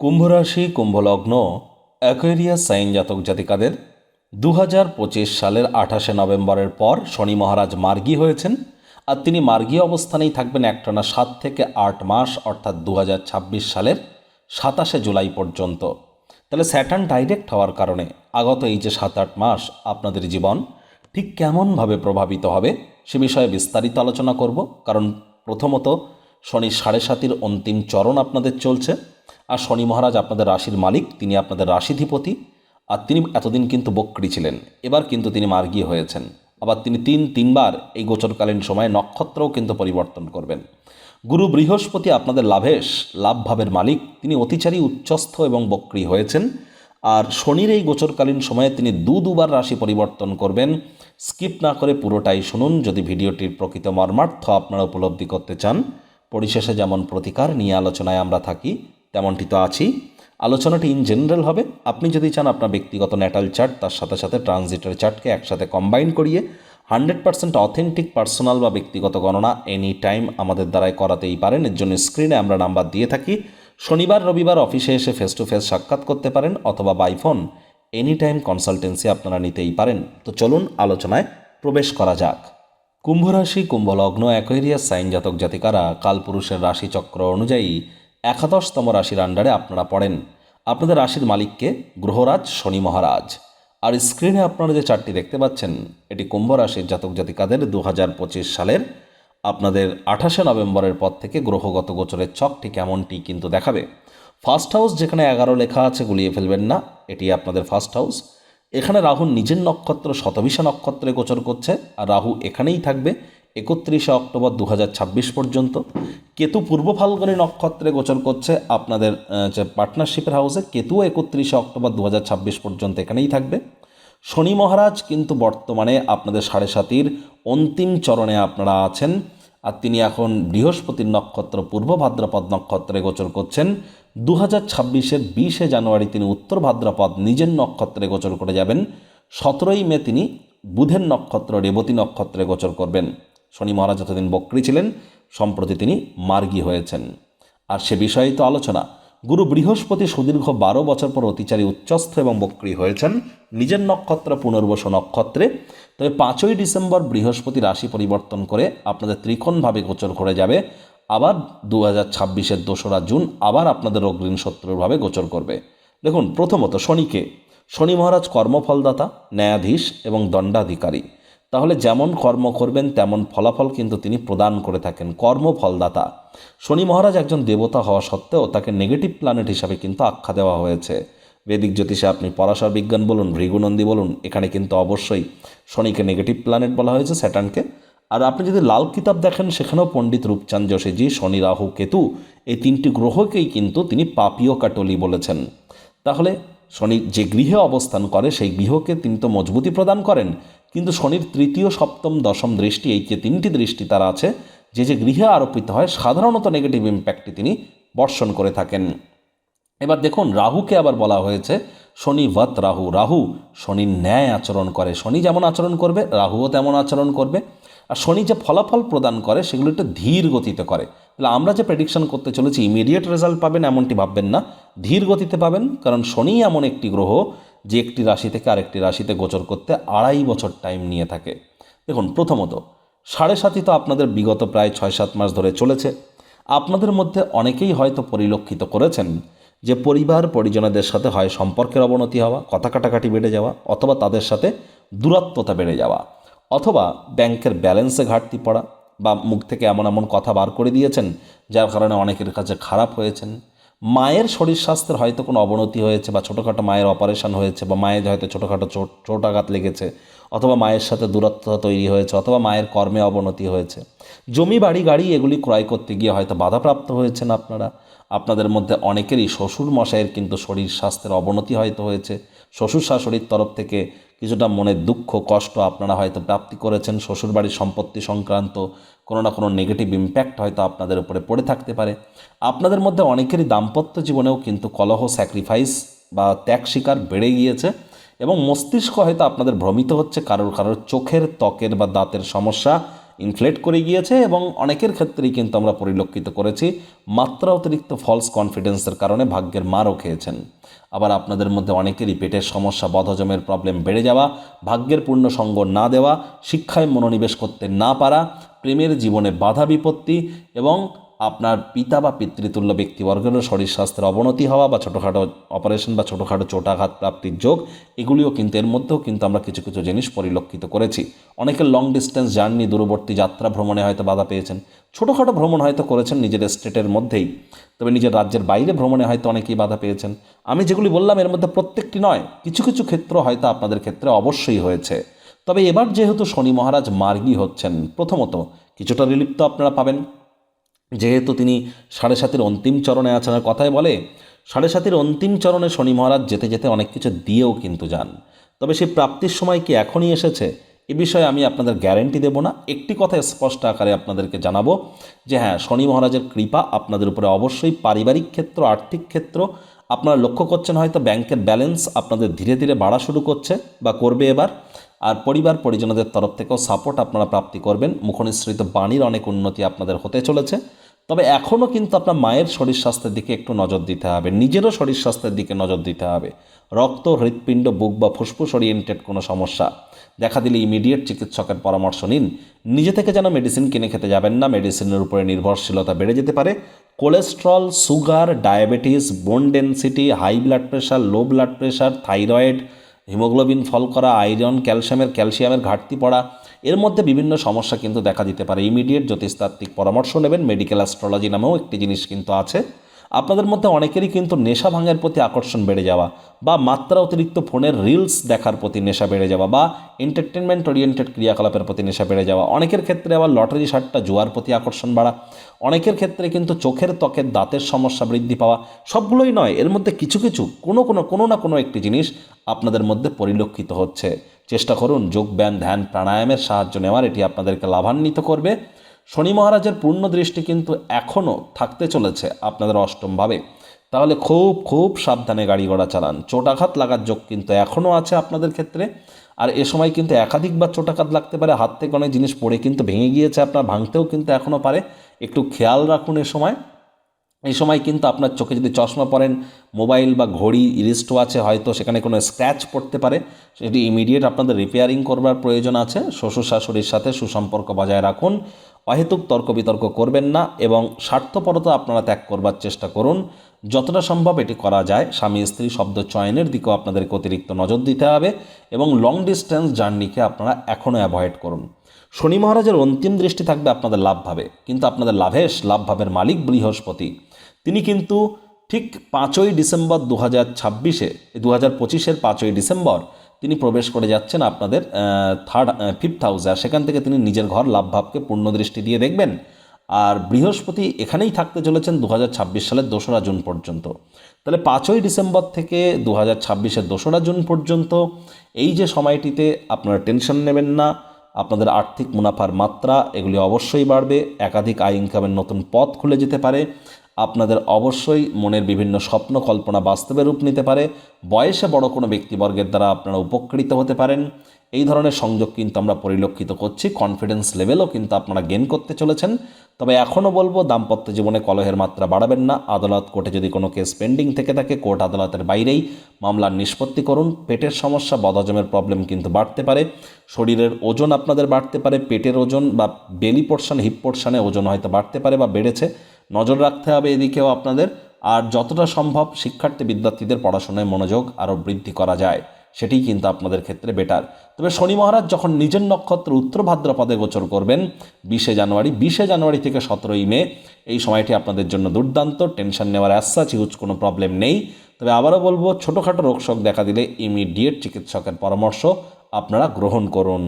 কুম্ভরাশি, কুম্ভলগ্ন Aquarius sign জাতক জাতিকাদের দু পঁচিশ সালের আঠাশে নভেম্বরের পর শনি মহারাজ মার্গী হয়েছেন আর তিনি মার্গী অবস্থানেই থাকবেন একটানা সাত থেকে আট মাস, অর্থাৎ দু হাজার ছাব্বিশ সালের সাতাশে জুলাই পর্যন্ত। তাহলে স্যাটার্ন ডাইরেক্ট হওয়ার কারণে আগত এই যে সাত আট মাস আপনাদের জীবন ঠিক কেমনভাবে প্রভাবিত হবে সে বিষয়ে বিস্তারিত আলোচনা করব। কারণ প্রথমত শনি সাড়ে সাতির অন্তিম চরণ আপনাদের চলছে। আর শনি মহারাজ আপনাদের রাশির মালিক, তিনি আপনাদের রাশিধিপতি। আর তিনি এতদিন কিন্তু বক্রী ছিলেন, এবার কিন্তু তিনি মার্গী হয়েছেন। আবার তিনি তিন, তিনবার এই গোচরকালীন সময়ে নক্ষত্রও কিন্তু পরিবর্তন করবেন। গুরু বৃহস্পতি আপনাদের লাভেশ, লাভভাবের মালিক, তিনি অতিচারী, উচ্চস্থ এবং বক্রী হয়েছেন। আর শনির এই গোচরকালীন সময়ে তিনি দু, দুবার রাশি পরিবর্তন করবেন। স্কিপ না করে পুরোটাই শুনুন, যদি ভিডিওটির প্রকৃত মর্মার্থ আপনারা উপলব্ধি করতে চান। পরিশেষে যেমন প্রতিকার নিয়ে আলোচনায় আমরা থাকি তেমনটি তো আছি আলোচনাটি ইন জেনারেল হবে। আপনি যদি চান আপনার ব্যক্তিগত ন্যাটাল চার্ট তার সাথে সাথে ট্রানজিটের চার্টকে একসাথে কম্বাইন করিয়ে হান্ড্রেড পার্সেন্ট অথেন্টিক পার্সোনাল বা ব্যক্তিগত গণনা এনি টাইম আমাদের দ্বারাই করাতেই পারেন। এর জন্য স্ক্রিনে আমরা নাম্বার দিয়ে থাকি। শনিবার, রবিবার অফিসে এসে ফেস টু ফেস সাক্ষাৎ করতে পারেন অথবা by phone any time consultancy আপনারা নিতেই পারেন। তো চলুন আলোচনায় প্রবেশ করা যাক। কুম্ভরাশি, কুম্ভলগ্ন অ্যাকোয়ারিয়াস সাইন জাতক জাতিকারা, কালপুরুষের রাশিচক্র অনুযায়ী একাদশতম রাশির আন্ডারে আপনারা পড়েন। আপনাদের রাশির মালিককে গ্রহরাজ শনি মহারাজ। আর স্ক্রিনে আপনারা যে চারটি দেখতে পাচ্ছেন, এটি কুম্ভ রাশির জাতক জাতিকাদের দু হাজার পঁচিশ সালের। আপনাদের আঠাশে নভেম্বরের পর থেকে গ্রহগত গোচরের চকটি কেমনটি কিন্তু দেখাবে। ফার্স্ট হাউস যেখানে এগারো লেখা আছে, গুলিয়ে ফেলবেন না, এটি আপনাদের ফার্স্ট হাউস এখানে রাহু নিজের নক্ষত্র, শতবিশা নক্ষত্রে গোচর করছে, আর রাহু এখানেই থাকবে। একত্রিশে অক্টোবর দু হাজার ছাব্বিশ পর্যন্ত। কেতু পূর্ব ফাল্গুনী নক্ষত্রে গোচর করছে আপনাদের যে পার্টনারশিপের হাউসে কেতুও একত্রিশে অক্টোবর দু হাজার ছাব্বিশ পর্যন্ত এখানেই থাকবে। শনি মহারাজ কিন্তু বর্তমানে আপনাদের সাড়ে সাতির অন্তিম চরণে আপনারা আছেন। আর তিনি এখন বৃহস্পতির নক্ষত্র, পূর্ব ভাদ্রপদ নক্ষত্রে গোচর করছেন। দু হাজার ছাব্বিশের বিশে জানুয়ারি তিনি উত্তর ভাদ্রপদ নিজের নক্ষত্রে গোচর করে যাবেন। সতেরোই মে তিনি বুধের নক্ষত্র, রেবতী নক্ষত্রে গোচর করবেন। শনি মহারাজ যতদিন বক্রী ছিলেন, সম্প্রতি তিনি মার্গী হয়েছেন। আর সে বিষয়েই তো আলোচনা। গুরু বৃহস্পতি সুদীর্ঘ বারো বছর পর অতিচারী উচ্চস্থ এবং বক্রী হয়েছেন। নিজের নক্ষত্র পুনর্বস নক্ষত্রে। তবে পাঁচই ডিসেম্বর বৃহস্পতি রাশি পরিবর্তন করে আপনাদের ত্রিকোণভাবে গোচর করে যাবে। আবার দু হাজার ছাব্বিশের দোসরা জুন আবার আপনাদের অগ্রিম শত্রুরভাবে গোচর করবে। দেখুন, প্রথমত শনিকে। শনি মহারাজ কর্মফলদাতা, ন্যায়াধীশ এবং দণ্ডাধিকারী। তাহলে যেমন কর্ম করবেন, তেমন ফলাফল কিন্তু তিনি প্রদান করে থাকেন, কর্মফলদাতা। শনি মহারাজ একজন দেবতা হওয়া সত্ত্বেও তাকে নেগেটিভ প্ল্যানেট হিসাবে কিন্তু আখ্যা দেওয়া হয়েছে। বেদিক জ্যোতিষে আপনি পরাশর বিজ্ঞান বলুন, ভৃগুনন্দী বলুন, এখানে কিন্তু অবশ্যই শনিকে নেগেটিভ প্ল্যানেট বলা হয়েছে, স্যাটার্নকে। আর আপনি যদি লাল কিতাব দেখেন, সেখানেও পণ্ডিত রূপচাঁদ যোশীজি, শনি, রাহু, কেতু, এই তিনটি গ্রহকেই কিন্তু তিনি পাপীয় কাটলি বলেছেন। তাহলে শনি যে গৃহে অবস্থান করে, সেই গৃহকে তিনি তো মজবুতি প্রদান করেন কিন্তু শনির তৃতীয়, সপ্তম, দশম দৃষ্টি, এই যে তিনটি দৃষ্টি তার আছে, যে যে গৃহে আরোপিত হয়, সাধারণত নেগেটিভ ইম্প্যাক্টটি তিনি বর্ষণ করে থাকেন। এবার দেখুন, রাহুকে আবার বলা হয়েছে, শনি বৎ রাহু রাহু শনির ন্যায় আচরণ করে। শনি যেমন আচরণ করবে, রাহুও তেমন আচরণ করবে। আর শনি যে ফলাফল প্রদান করে, সেগুলো একটু ধীর গতিতে করে। তাহলে আমরা যে প্রেডিকশন করতে চলেছি ইমিডিয়েট রেজাল্ট পাবেন এমনটি ভাববেন না। ধীর গতিতে পাবেন, কারণ শনি এমন একটি গ্রহ যে একটি রাশি থেকে আরেকটি রাশিতে গোচর করতে আড়াই বছর টাইম নিয়ে থাকে। দেখুন, প্রথমত, সাড়ে সাতই তো আপনাদের বিগত প্রায় ছয় সাত মাস ধরে চলেছে। আপনাদের মধ্যে অনেকেই হয়তো পরিলক্ষিত করেছেন যে পরিবার পরিজনদের সাথে হয় সম্পর্কের অবনতি হওয়া, কথা কাটাকাটি বেড়ে যাওয়া, অথবা তাদের সাথে দূরত্বতা বেড়ে যাওয়া, অথবা ব্যাংকের ব্যালেন্সে ঘাটতি পড়া, বা মুখ থেকে এমন এমন কথা বার করে দিয়েছেন, যার কারণে অনেকের কাছে খারাপ হয়েছেন মায়ের শরীর স্বাস্থ্যের হয়তো কোনো অবনতি হয়েছে বা ছোটোখাটো মায়ের অপারেশন হয়েছে বা মায়ের হয়তো ছোটোখাটো চোট চোট আঘাত লেগেছে। অথবা মায়ের সাথে দূরত্ব তৈরি হয়েছে, অথবা মায়ের কর্মে অবনতি হয়েছে। জমি, বাড়ি, গাড়ি এগুলি ক্রয় করতে গিয়ে হয়তো বাধাপ্রাপ্ত হয়েছেন আপনারা। আপনাদের মধ্যে অনেকেরই শ্বশুর মশাইয়ের কিন্তু শরীর স্বাস্থ্যের অবনতি হয়তো হয়েছে। শ্বশুর শাশুড়ির তরফ থেকে কিছুটা মনের দুঃখ, কষ্ট আপনারা হয়তো প্রাপ্তি করেছেন। শ্বশুরবাড়ির সম্পত্তি সংক্রান্ত কোনো না কোনো নেগেটিভ ইম্প্যাক্ট হয়তো আপনাদের উপরে পড়ে থাকতে পারে। আপনাদের মধ্যে অনেকেরই দাম্পত্য জীবনেও কিন্তু কলহ স্যাক্রিফাইস বা ত্যাগ শিকার বেড়ে গিয়েছে। এবং মস্তিষ্ক হয়তো আপনাদের ভ্রমিত হচ্ছে, কারোর কারোর চোখের ত্বকের বা দাঁতের সমস্যা ইনফ্লেট করে গিয়েছে এবং অনেকের ক্ষেত্রেই কিন্তু আমরা পরিলক্ষিত করেছি মাত্রা অতিরিক্ত ফলস কনফিডেন্সের কারণে ভাগ্যের মারও খেয়েছেন। আবার আপনাদের মধ্যে অনেকেরই পেটের সমস্যা, বদহজমের প্রবলেম বেড়ে যাওয়া, ভাগ্যের পূর্ণ সঙ্গ না দেওয়া, শিক্ষায় মনোনিবেশ করতে না পারা, প্রেমের জীবনে বাধা বিপত্তি এবং আপনার পিতা বা পিতৃতুল্য ব্যক্তিবর্গেরও শরীর স্বাস্থ্যের অবনতি হওয়া বা ছোটোখাটো অপারেশন বা ছোটোখাটো চোটাঘাত প্রাপ্তির যোগ, এগুলিও কিন্তু এর মধ্যেও কিন্তু আমরা কিছু কিছু জিনিস পরিলক্ষিত করেছি। অনেকের লং ডিস্টেন্স জার্নি দূরবর্তী যাত্রা ভ্রমণে হয়তো বাধা পেয়েছেন। ছোটোখাটো ভ্রমণ হয়তো করেছেন নিজের স্টেটের মধ্যেই, তবে নিজের রাজ্যের বাইরে ভ্রমণে হয়তো অনেকেই বাধা পেয়েছেন। আমি যেগুলি বললাম এর মধ্যে প্রত্যেকটি নয়, কিছু কিছু ক্ষেত্র হয়তো আপনাদের ক্ষেত্রে অবশ্যই হয়েছে। তবে এবার যেহেতু শনি মহারাজ মার্গী হচ্ছেন, প্রথমত কিছুটা রিলিফ তো আপনারা পাবেন। যেহেতু তিনি সাড়ে সাতের অন্তিম চরণে আছেন, আর কথায় বলে, সাড়ে সাতের অন্তিম চরণে শনি মহারাজ যেতে যেতে অনেক কিছু দিয়েও কিন্তু যান। তবে সেই প্রাপ্তির সময় কি এখনই এসেছে, এ বিষয়ে আমি আপনাদের গ্যারেন্টি দেব না। একটি কথা স্পষ্ট আকারে আপনাদেরকে জানাব যে হ্যাঁ শনি মহারাজের কৃপা আপনাদের উপরে অবশ্যই পারিবারিক ক্ষেত্র, আর্থিক ক্ষেত্র, আপনারা লক্ষ্য করছেন হয়তো ব্যাংকের ব্যালেন্স আপনাদের ধীরে ধীরে বাড়া শুরু করছে বা করবে এবার। আর পরিবার পরিজনদের তরফ থেকেও সাপোর্ট আপনারা প্রাপ্তি করবেন। মুখনিসৃত বাণীর অনেক উন্নতি আপনাদের হতে চলেছে। তবে এখনও কিন্তু আপনার মায়ের শরীর স্বাস্থ্যের দিকে একটু নজর দিতে হবে। নিজেরও শরীর স্বাস্থ্যের দিকে নজর দিতে হবে। রক্ত, হৃৎপিণ্ড, বুক বা ফুসফুস ওরিয়েন্টেড কোনো সমস্যা। দেখা দিলে ইমিডিয়েট চিকিৎসকের পরামর্শ নিন। নিজে থেকে যেন মেডিসিন কিনে খেতে যাবেন না। মেডিসিনের উপরে নির্ভরশীলতা বেড়ে যেতে পারে। Cholesterol sugar diabetes bone density high blood pressure low blood pressure thyroid haemoglobin fall করা, আয়রন, ক্যালসিয়ামের ক্যালসিয়ামের ঘাটতি পড়া, এর মধ্যে বিভিন্ন সমস্যা কিন্তু দেখা দিতে পারে। ইমিডিয়েট জ্যোতিষতাত্ত্বিক পরামর্শ নেবেন। মেডিকেল অ্যাস্ট্রোলজি নামেও একটি জিনিস কিন্তু আছে। আপনাদের মধ্যে অনেকেরই কিন্তু নেশা ভাঙের প্রতি আকর্ষণ বেড়ে যাওয়া বা মাত্রা অতিরিক্ত ফোনের রিলস দেখার প্রতি নেশা বেড়ে যাওয়া বা এন্টারটেনমেন্ট ওরিয়েন্টেড ক্রিয়াকলাপের প্রতি নেশা বেড়ে যাওয়া। অনেকের ক্ষেত্রে আবার লটারি সারটা জুয়ার প্রতি আকর্ষণ বাড়া। অনেকের ক্ষেত্রে কিন্তু চোখের ত্বকের দাঁতের সমস্যা বৃদ্ধি পাওয়া। সবগুলোই নয়, এর মধ্যে কিছু কিছু, কোনো কোনো কোনো না কোনো একটি জিনিস আপনাদের মধ্যে পরিলক্ষিত হচ্ছে। চেষ্টা করুন যোগ, ব্যায়াম, ধ্যান, প্রাণায়ামের সাহায্য নেওয়ার। এটি আপনাদেরকে লাভান্বিত করবে। শনি মহারাজের পূর্ণ দৃষ্টি কিন্তু এখনও থাকতে চলেছে আপনাদের অষ্টমভাবে। তাহলে খুব খুব সাবধানে গাড়ি ঘোড়া চালান। চোটাঘাত লাগার যোগ কিন্তু এখনও আছে আপনাদের ক্ষেত্রে। আর এ সময় কিন্তু একাধিকবার চোটাঘাত লাগতে পারে, হাত থেকে অনেক জিনিস পড়ে কিন্তু ভেঙে গিয়েছে, আপনার ভাঙতেও কিন্তু এখনও পারে। একটু খেয়াল রাখুন এ সময়। এই সময় কিন্তু আপনার চোখে যদি চশমা পরেন, মোবাইল বা ঘড়ি রিস্ট আছে, হয়তো সেখানে কোনো স্ক্র্যাচ পড়তে পারে। সেটি ইমিডিয়েট আপনাদের রিপেয়ারিং করবার প্রয়োজন আছে। শ্বশুর শাশুড়ির সাথে সুসম্পর্ক বজায় রাখুন। অহেতুক তর্ক বিতর্ক করবেন না এবং স্বার্থপরতা আপনারা ত্যাগ করবার চেষ্টা করুন। যতটা সম্ভব এটি করা যায়। স্বামী, স্ত্রী শব্দ চয়নের দিকেও আপনাদেরকে অতিরিক্ত নজর দিতে হবে এবং লং ডিস্টেন্স জার্নিকে আপনারা এখনও অ্যাভয়েড করুন। শনি মহারাজের অন্তিম দৃষ্টি থাকবে আপনাদের লাভভাবে। কিন্তু আপনাদের লাভেশ, লাভভাবের মালিক বৃহস্পতি। তিনি কিন্তু ঠিক পাঁচই ডিসেম্বর দু হাজার ছাব্বিশে দু হাজার পঁচিশের পাঁচই ডিসেম্বর তিনি প্রবেশ করে যাচ্ছেন আপনাদের থার্ড ফিফথ হাউসে আর সেখান থেকে তিনি নিজের ঘর লাভভাবকে পূর্ণ দৃষ্টি দিয়ে দেখবেন। আর বৃহস্পতি এখানেই থাকতে চলেছেন দু হাজার ছাব্বিশ সালের দোসরা জুন পর্যন্ত। তাহলে পাঁচই ডিসেম্বর থেকে দু হাজার ছাব্বিশের দোসরা জুন পর্যন্ত এই যে সময়টিতে আপনারা টেনশন নেবেন না, আপনাদের আর্থিক মুনাফার মাত্রা এগুলি অবশ্যই বাড়বে, একাধিক আয় ইনকামের নতুন পথ খুলে যেতে পারে আপনাদের অবশ্যই মনের বিভিন্ন স্বপ্ন, কল্পনা বাস্তবে রূপ নিতে পারে। বয়সে বড় কোনো ব্যক্তিবর্গের দ্বারা আপনারা উপকৃত হতে পারেন। এই ধরনের সংযোগ কিন্তু আমরা পরিলক্ষিত করছি। কনফিডেন্স লেভেলও কিন্তু আপনারা গেন করতে চলেছেন। তবে এখনও বলব, দাম্পত্য জীবনে কলহের মাত্রা বাড়াবেন না। আদালত কোর্টে যদি কোনো কেস পেন্ডিং থেকে থাকে, কোর্ট আদালতের বাইরেই মামলার নিষ্পত্তি করুন। পেটের সমস্যা, বদহজমের প্রবলেম কিন্তু বাড়তে পারে। শরীরের ওজন আপনাদের বাড়তে পারে। পেটের ওজন বা বেলি পোর্শন হিপ পোর্শনে ওজন হয়তো বাড়তে পারে বা বেড়েছে। নজর রাখতে হবে এদিকেও আপনাদের। আর যতটা সম্ভব শিক্ষার্থী বিদ্যার্থীদের পড়াশোনায় মনোযোগ আরও বৃদ্ধি করা যায়। সেটি কিন্তু আপনাদের ক্ষেত্রে বেটার তবে শনি মহারাজ যখন নিজের নক্ষত্র উত্তর ভাদ্রপদে গোচর করবেন, বিশে জানুয়ারি বিশে জানুয়ারি থেকে সতেরোই মে, এই সময়টি আপনাদের জন্য দুর্দান্ত। টেনশন নেওয়ার অ্যাসাচ হিউজ কোনো প্রবলেম নেই। তবে আবারও বলব, ছোটোখাটো রোগশোক দেখা দিলে ইমিডিয়েট চিকিৎসকের পরামর্শ আপনারা গ্রহণ করুন।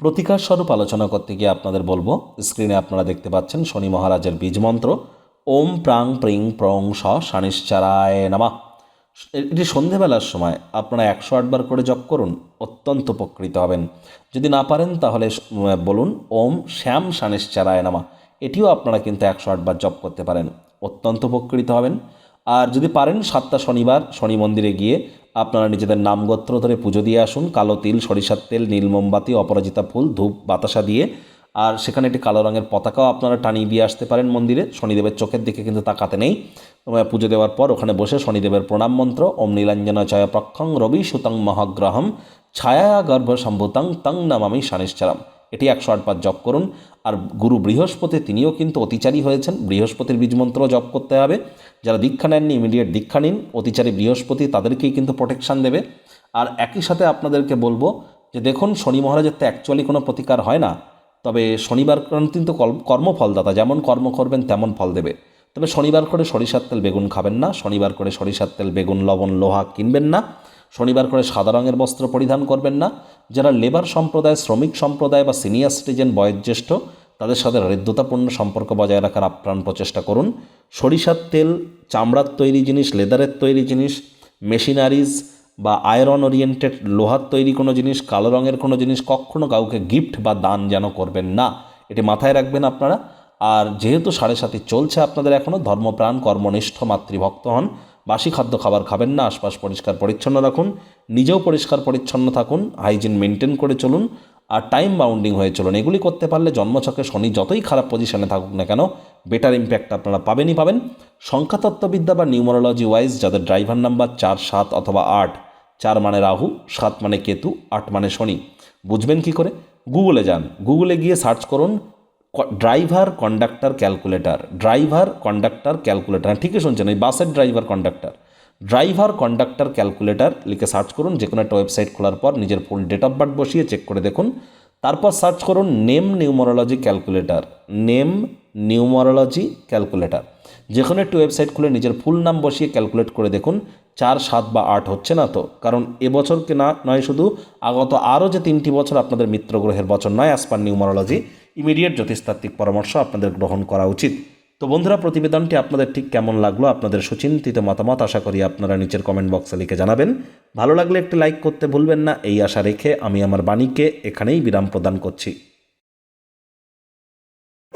প্রতিকার স্বরূপ আলোচনা করতে গিয়ে আপনাদের বলব স্ক্রিনে আপনারা দেখতে পাচ্ছেন শনি মহারাজের বীজ মন্ত্র। ওম প্রাং প্রিং প্রং স শানিশ্চারায় নামা। এটি সন্ধেবেলার সময়, আপনারা একশো আটবার করে জপ করুন, অত্যন্ত উপকৃত হবেন। যদি না পারেন তাহলে বলুন, ওম শ্যাম শানিশ্চারায় নামা। এটিও আপনারা কিন্তু একশো আটবার জপ করতে পারেন, অত্যন্ত উপকৃত হবেন। আর যদি পারেন সাতটা শনিবার, শনি মন্দিরে গিয়ে আপনারা নিজেদের নামগোত্র ধরে পুজো দিয়ে আসুন। কালো তিল, সরিষার তেল, নীল মোমবাতি, অপরাজিতা ফুল, ধূপ, বাতাসা দিয়ে। আর সেখানে একটি কালো রঙের পতাকাও আপনারা টানিয়ে দিয়ে আসতে পারেন মন্দিরে। শনিদেবের চোখের দিকে কিন্তু তাকাতে নেই। পুজো দেওয়ার পর ওখানে বসে শনিদেবের প্রণাম মন্ত্র, ওম নীলাঞ্জন চয় প্রক্ষং রবি সুতং মহাগ্রহম, ছায়া গর্ভ সম্ভুতং তং নামামি শানিশ্চারম। এটি একশো আটবার জপ করুন। আর গুরু বৃহস্পতি, তিনিও কিন্তু অতিচারী হয়েছেন। বৃহস্পতির বীজমন্ত্র জপ করতে হবে। যারা দীক্ষা নেননি ইমিডিয়েট দীক্ষা নিন। অতিচারী বৃহস্পতি তাদেরকেই কিন্তু প্রোটেকশান দেবে। আর একই সাথে আপনাদেরকে বলব যে দেখুন, শনি মহারাজের তো অ্যাকচুয়ালি কোনো প্রতিকার হয় না। তবে শনিবার কিন্তু কর্মফলদাতা। যেমন কর্ম করবেন, তেমন ফল দেবে। তবে শনিবার করে সরিষার তেল বেগুন খাবেন না। শনিবার করে সরিষার তেল বেগুন, লবণ, লোহা কিনবেন না। শনিবার করে সাদা রঙের বস্ত্র পরিধান করবেন না। যারা লেবার সম্প্রদায়, শ্রমিক সম্প্রদায় বা সিনিয়র সিটিজেন বয়োজ্যেষ্ঠ, তাদের সাথে হৃদ্যতাপূর্ণ সম্পর্ক বজায় রাখার আপ্রাণ প্রচেষ্টা করুন। সরিষার তেল, চামড়ার তৈরি জিনিস, লেদারের তৈরি জিনিস, মেশিনারিজ বা আয়রন ওরিয়েন্টেড লোহার তৈরি কোনো জিনিস, কালো রঙের কোনো জিনিস কখনো কাউকে গিফট বা দান যেন করবেন না। এটি মাথায় রাখবেন আপনারা। আর যেহেতু সাড়ে সাথে চলছে আপনাদের এখনও ধর্মপ্রাণ, কর্মনিষ্ঠ, মাতৃভক্ত হন বাসি খাদ্য খাবার খাবেন না, আশপাশ পরিষ্কার পরিচ্ছন্ন রাখুন, নিজেও পরিষ্কার পরিচ্ছন্ন থাকুন হাইজিন মেনটেন করে চলুন, আর টাইম বাউন্ডিং হয়ে চলুন। এগুলি করতে পারলে জন্মছকে শনি যতই খারাপ পজিশনে থাকুক না কেন বেটার ইম্প্যাক্ট আপনারা পাবেনই পাবেন। সংখ্যাতত্ত্ববিদ্যা বা নিউমারোলজি ওয়াইজ যাদের ড্রাইভার নাম্বার চার, সাত অথবা আট, চার মানে রাহু, সাত মানে কেতু, আট মানে শনি, বুঝবেন কি করে? গুগলে যান গুগলে গিয়ে সার্চ করুন driver conductor calculator driver conductor calculator হ্যাঁ ঠিকই শুনছেন, এই বাসের driver conductor driver conductor calculator লিখে সার্চ করুন যে কোনো একটা ওয়েবসাইট খোলার পর নিজের ফুল ডেট অফ বার্থ বসিয়ে চেক করে দেখুন। তারপর সার্চ করুন name numerology calculator name numerology calculator যে কোনো একটি ওয়েবসাইট খুলে নিজের ফুল নাম বসিয়ে ক্যালকুলেট করে দেখুন, চার, সাত বা আট হচ্ছে না তো? কারণ এবছরকে না, নয় শুধু, আগত আরও যে তিনটি বছর আপনাদের মিত্র গ্রহের বছর নয় অ্যাসপার নিউমারোলজি ইমিডিয়েট জ্যোতিষতাত্ত্বিক পরামর্শ আপনাদের গ্রহণ করা উচিত। তো বন্ধুরা, প্রতিবেদনটি আপনাদের ঠিক কেমন লাগল, আপনাদের সুচিন্তিত মতামত আশা করি আপনারা নিচের কমেন্ট বক্সে লিখে জানাবেন। ভালো লাগলে একটি লাইক করতে ভুলবেন না, এই আশা রেখে আমি আমার বাণীকে এখানেই বিরাম প্রদান করছি।